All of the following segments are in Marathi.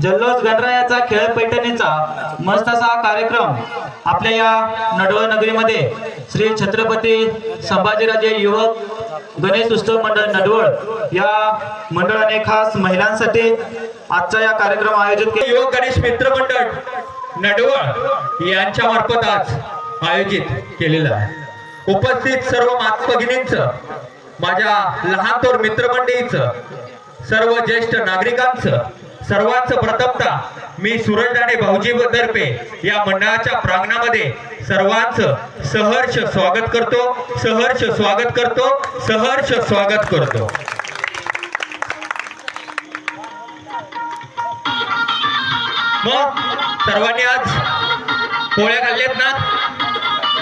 जल्लोष गणरायाचा खेळ पैठणीचा मस्त असा कार्यक्रम आपल्या या नडवळ नगरीमध्ये श्री छत्रपती संभाजीराजे युवक गणेश उत्सव मंडळ नडवळ या मंडळाने खास महिलांसाठी आजचा या कार्यक्रम आयोजित केला. युवक गणेश मित्र मंडळ नडवळ यांच्या मार्फत आज आयोजित केलेला आहे. उपस्थित सर्व मातभगिनींच माझ्या लहान थोर मित्रमंडळीच सर्व ज्येष्ठ नागरिकांचं सर्वांचं प्रथमता मी सूरज आणि भाऊजी तर्फे या मंडळाच्या प्रांगणामध्ये सर्वांचं सहर्ष स्वागत करतो सहर्ष स्वागत करतो सहर्ष स्वागत करतो. मग सर्वांनी आज पोळ्या खाल्ल्यात ना?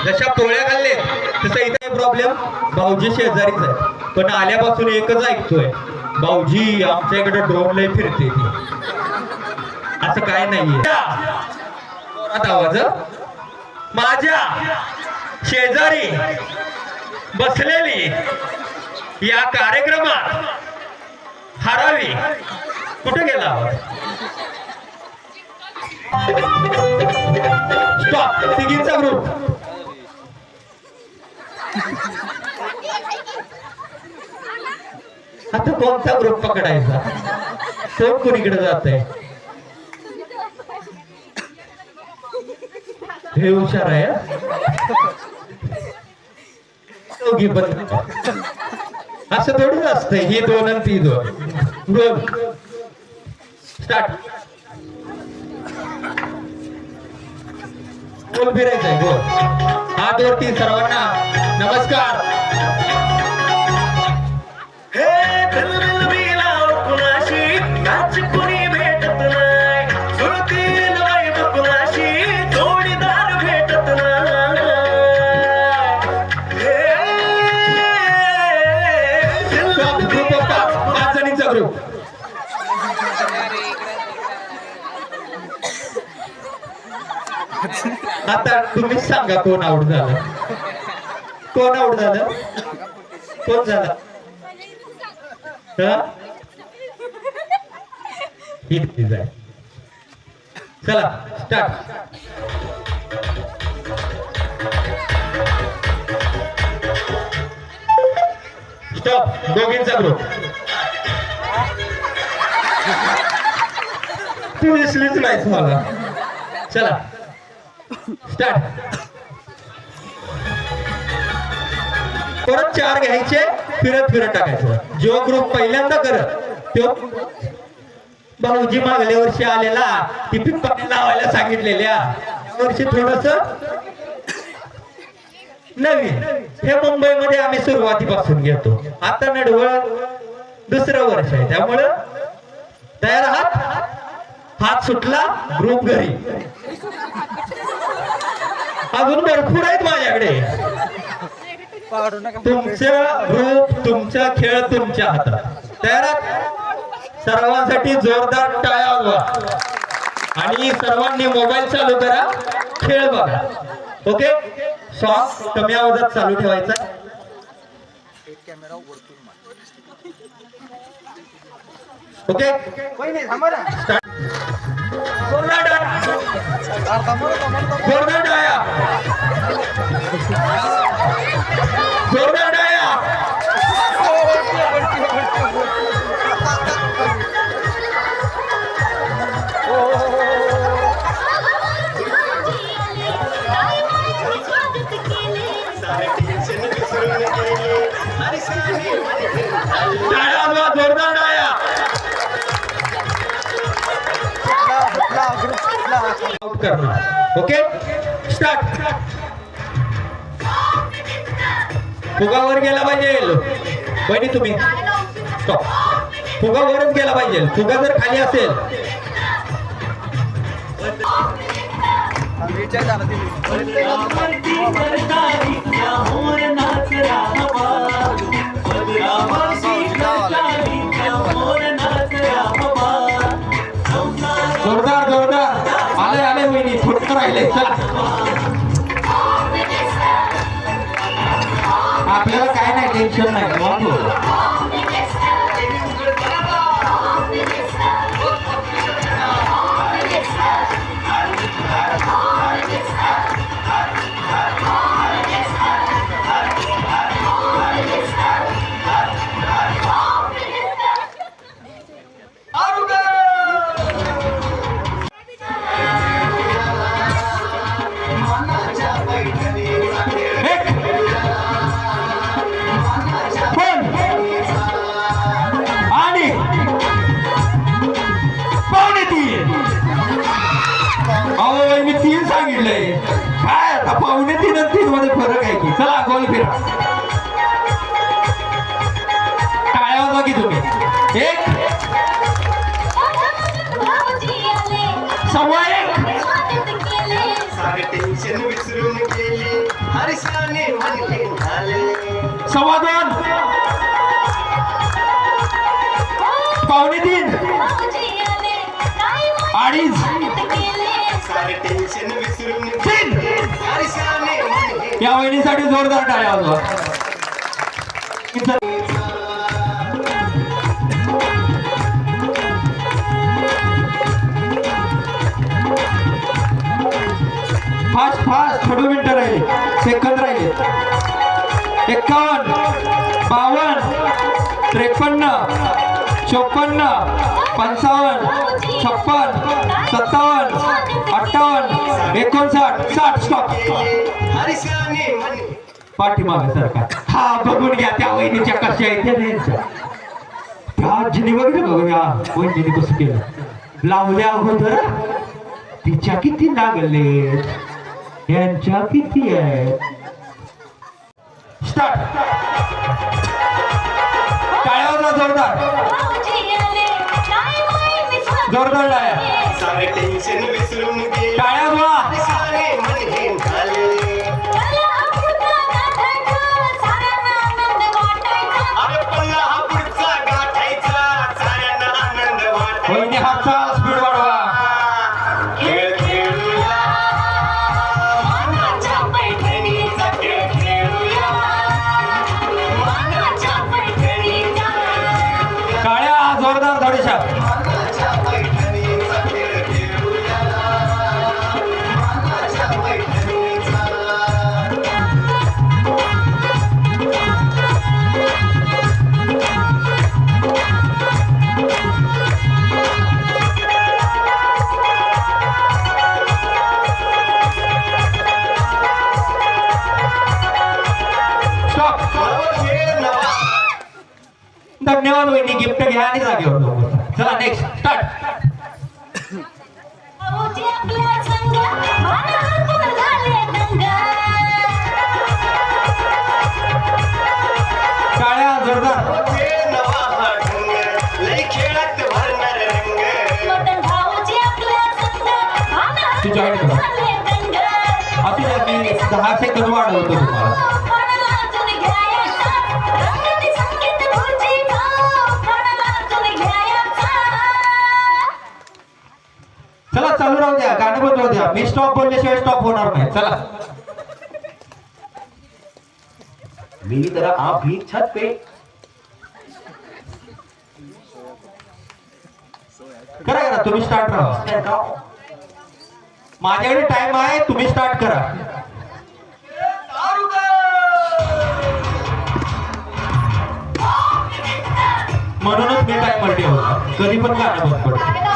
जशा पोळ्या खाल्लेत तसा इथे प्रॉब्लेम भाऊजी शेजारीच आहे. पण आल्यापासून एकच ऐकतोय. भाऊजी आमच्या इकडे ड्रोन लय फिरते. असं काय नाहीये. आवाज? माझ्या शेजारी बसलेली या कार्यक्रमात हरावी. कुठे गेला आवाज? स्टॉप तिघींचा ग्रुप आता कोणता ग्रुप पकडायचा. कोण कुणीकडे जात आहे हे हुशार आहे दोघी असं थोडंच असतंय ही दोन आणि ती दोन. दोन स्टार्ट गोल फिरायचंय गोल हात वरती सर्वांना नमस्कार. तुम्हीच सांगा कोण आउट झालं? कोण आउट झालं? कोण झालं? चला स्टार्ट स्टॉप दोघींचा ग्रुप तू दिसलीच नाहीस मला. चला. स्टार्ट परत चार घ्यायचे फिरत फिरत टाकायचं. जो ग्रुप पहिल्यांदा करत तो भाऊजी मागल्या वर्षी आलेला टिफिन पाणी लावायला सांगितलेल्या. वर्षी थोडस नवीन. हे मुंबईमध्ये आम्ही सुरुवातीपासून घेतो. आता नडवळ दुसरं वर्ष आहे. त्यामुळं तयार आहात? हात सुटला ग्रुप घरी. अजून भरपूर आहेत माझ्याकडे. तुमच्या ग्रुप तुमचा खेळ तुमच्या हातात. तयार सर्वांसाठी जोरदार टाळ्या वाजवा. आणि सर्वांनी मोबाईल चालू करा. खेळ बघा. ओके? सॉंग कमी आवाजात चालू ठेवायचा. ओके? Start. जोरदार टाळ्या. जोरदार करणार. ओके? स्टार्ट फुगावर गेला पाहिजे. बहिणी तुम्ही. स्टॉप फुगावरच गेला पाहिजे. फुगा जर खाली असेल. जोरदार थोडं राहिले चला आपल्याला काय नाही टेन्शन नाही निवांत मध्ये फरक आहे की चला गोल फिरा. टाळ्या वाजवा की तुम्ही. एक. सव्वा एक. सारे टेन्शन सव्वा दोन. पावणे तीन. अडीच. या वहिनीसाठी जोरदार टाळ्या वाजवा. फास्ट फास्ट थोडे मिनिटं राहिले. सेकंद राहिले. एकावन्न बावन्न त्रेपन्न चोपन्न पंचावन्न छप्पन सत्तावन्न अठ्ठावन्न एकोणसाठ साठ स्टॉप पाठीमागे सरकार. हा बघून घ्या त्या वहिनीच्या कशा आहेत बघितलं बघूया वहिनीने कसं केलं. लावल्या अगोदर तिच्या किती लागले यांच्या किती आहे स्टार्ट टाळ्यावर जोरदार. जोरदार टाळ्या. सारे टेन्शन विसरून गेला टाळ्या मन झाले धन्यवाद वहिनी गिफ्ट घ्या आणि जागेवर जाऊ. चला नेक्स्ट स्टार्ट टाळ्या जोरदार. खेळ नवा राहू द्या द्या मी स्टॉप बोलल्याशिवाय स्टॉप होणार नाही. चला. मी जरा आप भी छत पे. करा करा तुम्ही स्टार्ट राहा माझ्याकडे टाइम आहे तुम्ही स्टार्ट करा. म्हणूनच मी काय म्हणते होता कधी पण गाणं बंद पडतो.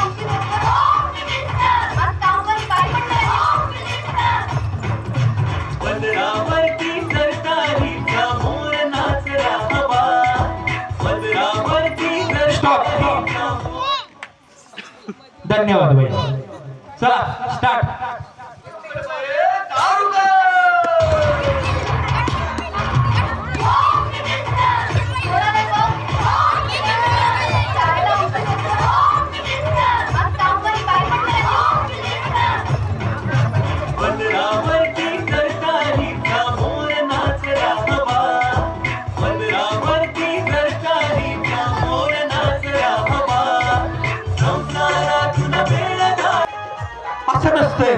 धन्यवाद भाई. चला स्टार्ट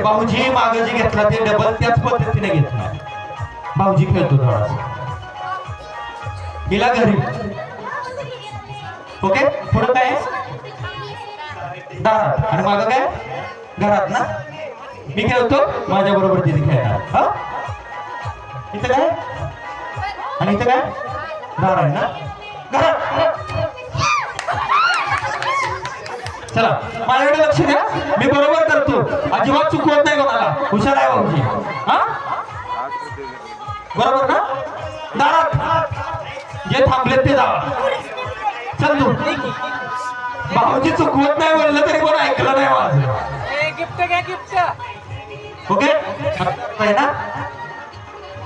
भाऊजी मागं जे घेतला ते डबल त्याच पद्धतीने घेतला. भाऊजी खेळतो थोडासा. गेला घरी. ओके? पुढं काय? दहा. दारात आणि माग काय? घरात ना? मी खेळतो? माझ्या बरोबर तिथे खेळणार. हा? इथं काय? आणि इथं काय? दार आहे ना? घरात. चला माझ्याकडे लक्ष द्या. मी बरोबर करतो. अजिबात चुकवत नाही कोणाला. हुशार आहे भाऊजी हा? बरोबर ना? दारात. जे थांबलेत ते जावा चल तू. भाऊजी चुकवत नाही म्हणलं तरी कोण ऐकलं नाही माझं. गिफ्ट घ्या गिफ्ट. ओके? ना?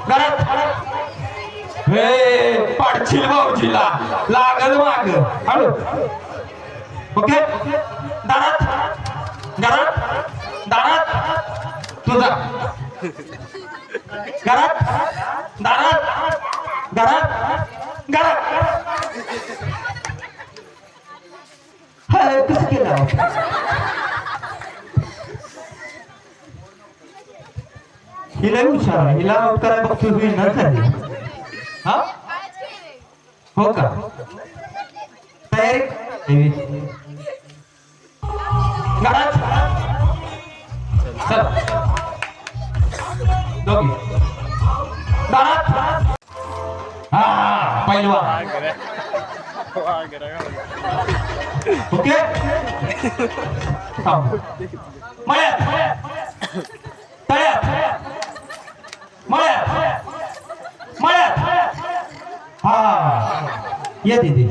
घरात हे पाडशील भाऊजीला. लागल माग. हळू. ओके? दारात घरात दारात तुझा. घरात दारात घरात घरात. हा, कसं केलं हिला विचारा हिला करायला बघतो होईल ना झाली हा? हो का? थांब.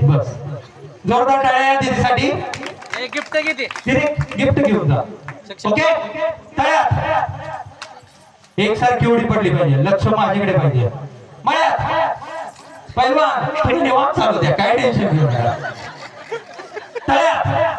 बस जोरदार टाळ्या या दीदीसाठी गिफ्ट किती गिफ्ट घेऊन जा ओके तळ्यात एकसारखी उडी पडली पाहिजे. लक्ष माझ्याकडे पाहिजे. मळ्यात. पैलवान थोडी निवांत चालू द्या. काय टेन्शन घेऊन तळ्यात.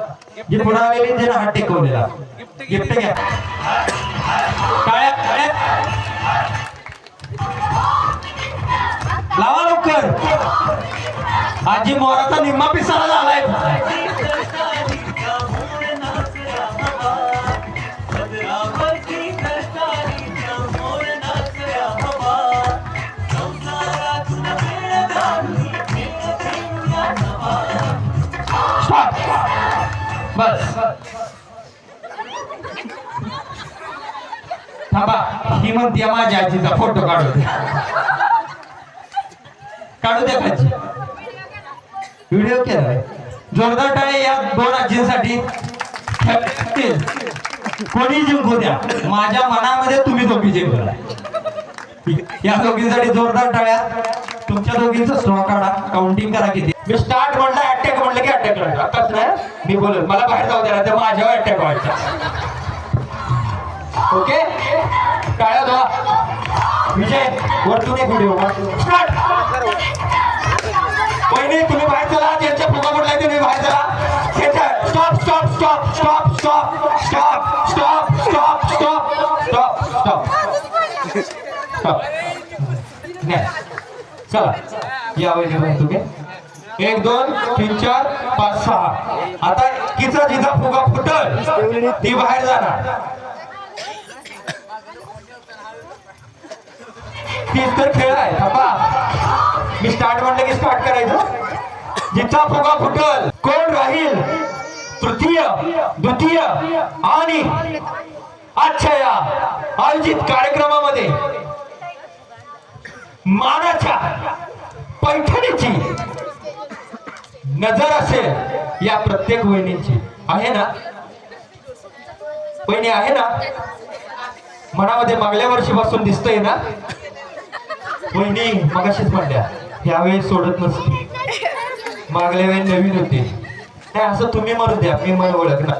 पुन्हा वेळी त्याने हात टेकवलेला. गिफ्ट लावा लवकर. आजी मोराचा निम्मा पिसाला झालाय. थांबा. ही म्हणते माझ्या आजीचा फोटो काढू दे. काढू द्या आजी व्हिडिओ केला जोरदार टाळे या दोन आजींसाठी. कोणी जिंकू द्या. माझ्या मनामध्ये तुम्ही दोघी जिंकला या दोघींसाठी जोरदार टाळ्या. तुमच्या दोघींचा स्ट्रॉ काढा. काउंटिंग करा किती. मी स्टार्ट म्हणलं अटॅक म्हणलं की अटॅक करायचा आताच नाही. मी बोलत मला बाहेर जाऊ द्या तर माझ्यावर अटॅक व्हायचा. ओके? टाळ्या धुवा विजय वरतून एक व्हिडिओ स्टार्ट. वहिनी तुम्ही बाहेर चला. त्यांच्या फुगा पडलाय तुम्ही बाहेर चला. Stop stop stop stop stop stop stop stop stop stop stop stop चला. या वहिनी तुम्ही. एक दोन तीन चार पाच सहा. आता किचा जिचा फुगा फुटल ती बाहेर जाणार. तीच तर खेळ आहे. थांबा. मी स्टार्ट म्हणलं की स्टार्ट करायचं. जिचा फुगा फुटल. कोण राहील? तृतीय द्वितीय आणि आजच्या या आयोजित कार्यक्रमामध्ये मानाच्या पैठणीची नजर असेल या प्रत्येक वहिनीची. आहे ना? वहिनी आहे ना? मनामध्ये मागल्या वर्षीपासून दिसतंय ना? वहिनी मगाशीच म्हणल्या. ह्यावेळी सोडत नसते. मागल्या वेळी नवीन होते. नाही असं तुम्ही म्हणू द्या. मी मला ओळखणार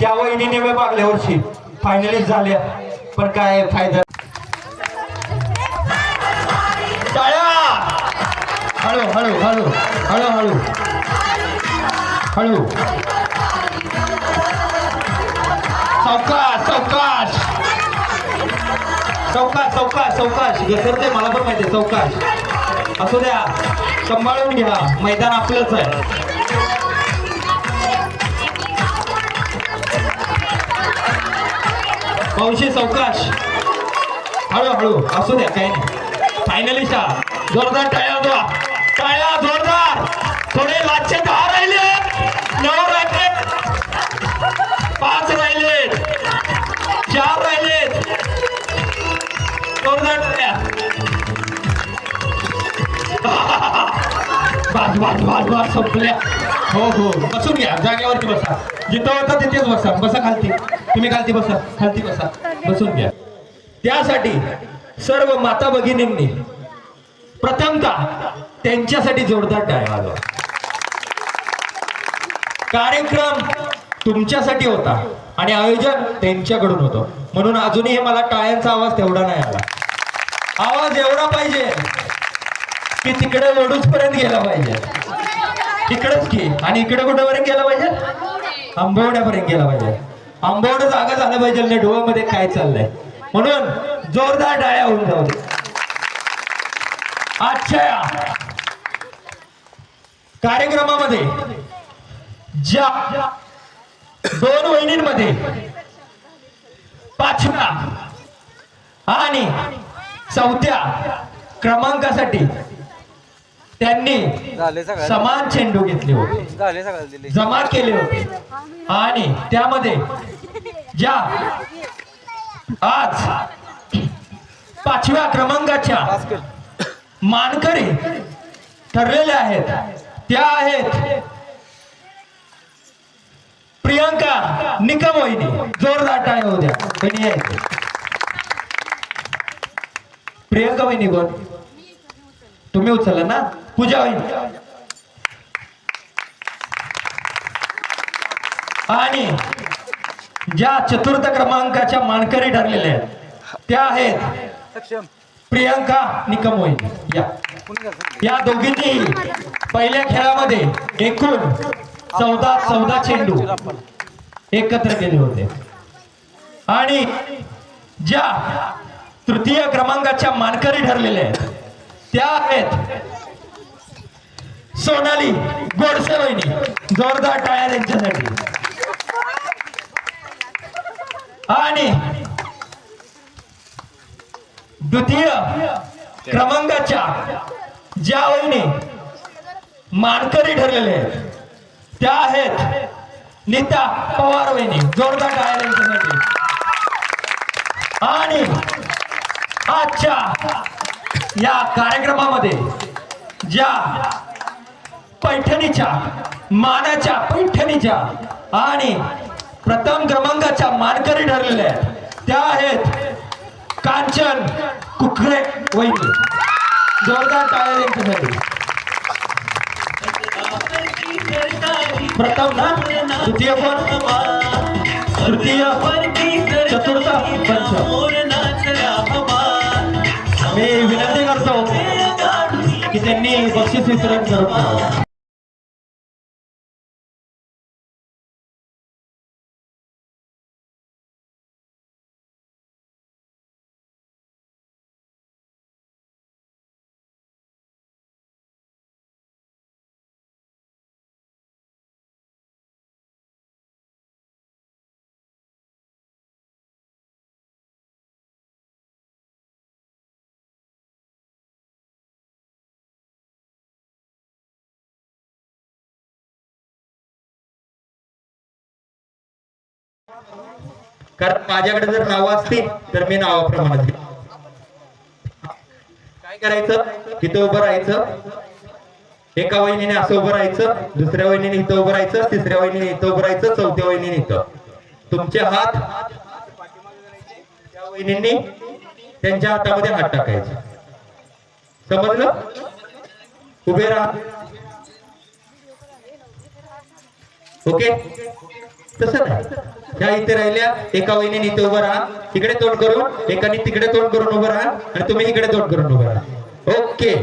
त्या वहिनीने मी मागल्या वर्षी फायनलिस्ट झाल्या. पण काय फायदा? हळू हळू हळू हळू हळू. हळू. चौका सावकाश चौकाश चौकाश चौकाश घसरते मला पण माहिती चौकाश असू द्या. सांभाळून घ्या. मैदान आपलंच आहे. पावशे चौकाश हळूहळू असू द्या काही नाही. फायनलिस्ट जोरदार टाळ्या द्या टाळ्या जोरदार. थोडे बस बस संपल्या हो हो बसून घ्या जागेवरती बसा जिथं होता तिथेच बसा बसा खालती तुम्ही खालती बसा खालती बसा बसून घ्या त्यासाठी सर्व माता भगिनींनी प्रथमता त्यांच्यासाठी जोरदार टाळ्या वाजवा कार्यक्रम तुमच्यासाठी होता आणि आयोजन त्यांच्याकडून होतं म्हणून अजूनही मला टाळ्यांचा आवाज तेवढा नाही आला आवाज एवढा पाहिजे की तिकडे वडूच पर्यंत गेला पाहिजे. तिकडेच की. आणि इकडे कुठेपर्यंत गेला पाहिजे? आंबवड्यापर्यंत गेला पाहिजे. आंबवड जागा झालं पाहिजे नेटवर्कमध्ये काय चाललंय? म्हणून जोरदार डाळ्या होऊन जाऊ दे. आजच्या या कार्यक्रमामध्ये ज्या दोन वहिनींमध्ये पाचव्या आणि चौथ्या क्रमांकासाठी त्यांनी समान चेंडू घेतले होते. जमा केले होते. आणि त्यामध्ये ज्या आज पाचव्या क्रमांकाच्या मानकरी ठरलेल्या आहेत त्या आहेत प्रियंका निकम वहिनी जोरदार टाळ्या होत्या वहिनी आहेत प्रियंका वहिनी कोण? तुम्ही उचलला ना? पूजा वहिनी आणि ज्या चतुर्थ क्रमांकाच्या मानकरी ठरलेल्या आहेत त्या आहेत प्रियांका प्रियंका निकम या. या दोघींनी पहिल्या खेळामध्ये एकूण चौदा चौदा चेंडू एकत्र केले होते. आणि ज्या तृतीय क्रमांकाच्या मानकरी ठरलेल्या आहेत त्या आहेत सोनाली गोडसे वहिनी जोरदार टाळ्या त्यांच्यासाठी. आणि द्वितीय क्रमांकाच्या ज्या वहिनी मानकरी ठरलेले आहेत त्या आहेत नीता पवार वहिनी जोरदार टाळ्या त्यांच्यासाठी. आणि आजच्या या कार्यक्रमामध्ये ज्या पैठणीच्या मानाच्या पैठणीच्या आणि प्रथम क्रमांकाच्या मानकरी ठरलेल्या आहेत. त्या आहेत कांचन कुखरे वहिनी जोरदार टाळ्या त्यांच्यासाठी प्रथम ना तृतीय पण तृतीय चतुर्थ पंच मी विनंती करतो की त्यांनी बक्षीस वितरण करून कारण माझ्याकडे जर नावं असतील तर मी नावाप्रमाणे काय करायचं? इथं उभं राहायचं. एका वहिनीने असं उभं राहायचं दुसऱ्या वहिनीने इथं उभं राहायचं तिसऱ्या वहिनीने इथं उभं राहायचं चौथ्या वहिनीने इथं. तुमचे हात त्या वहिनींनी त्यांच्या हातामध्ये हात टाकायचे. समजलं? उभे राहा. ओके? तसं नाही. ह्या इथे राहिल्या एका वहिनीने इथे उभं राहा. इकडे तोंड करून एकाने तिकडे तोंड करून उभं राहा आणि तुम्ही इकडे तोंड करून उभं राहा. ओके.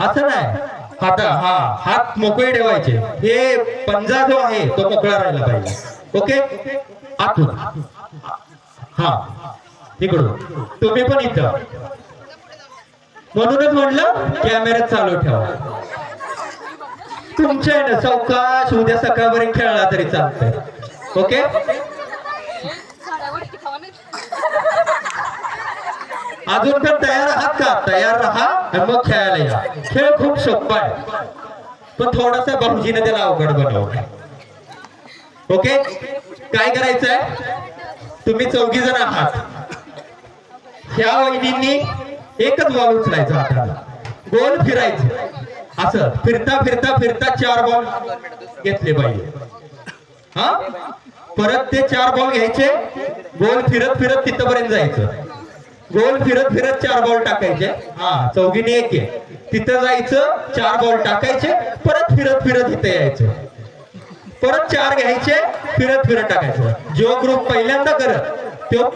असं नाही. हात हा हात मोकळे ठेवायचे. हे पंजा जो आहे तो मोकळा राहिला पाहिजे. ओके? आतून. हा. इकडून. तुम्ही पण इथं. म्हणूनच म्हणलं कॅमेरा चालू ठेवा. तुमच्या आहे सावकाश उद्या सकाळपर्यंत खेळला तरी चालतंय. ओके? अजून पण तयार आहात का? तयार राहा आणि मग खेळायला या. खेळ खूप सोपा आहे. पण थोडासा भाऊजीने त्याला अवघड बनवलं ओके? काय करायचंय? तुम्ही चौघी जण आहात. ह्या वहिनींनी एकच बॉल उचलायचा हाताला. गोल फिरायचं. असं फिरता फिरता फिरता चार बॉल घेतले पाहिजे. हा? परत ते चार बॉल घ्यायचे गोल फिरत फिरत तिथपर्यंत जायचं. गोल फिरत फिरत चार बॉल टाकायचे. हा चौघीने एक आहे. तिथं जायचं चार बॉल टाकायचे परत फिरत फिरत इथं यायचं. परत चार घ्यायचे फिरत फिरत टाकायचं. जो ग्रुप पहिल्यांदा करत तो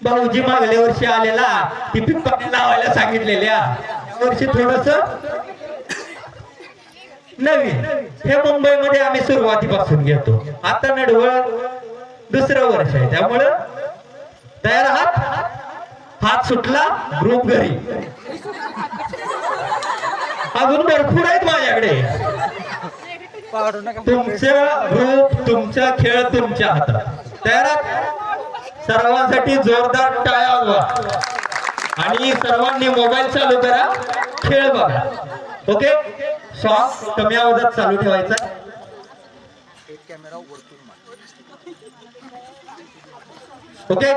भाऊजी मागल्या वर्षी आलेला टिफिन पाणी लावायला सांगितलेल्या वर्षी थोडस नवीन. हे मुंबईमध्ये आम्ही सुरुवातीपासून घेतो. आता नडवळ दुसरं वर्ष आहे. त्यामुळं तयार आहात? हात सुटला ग्रुप घरी. अजून भरपूर आहेत माझ्याकडे. पाडू तुमचा ग्रुप तुमचा खेळ तुमच्या हातात. तयार आहात? सर्वांसाठी जोरदार टाळा आणि सर्वांनी मोबाईल चालू करा. खेळ बघा. ओके? सॉंग कमी आवाजात चालू ठेवायचा. ओके?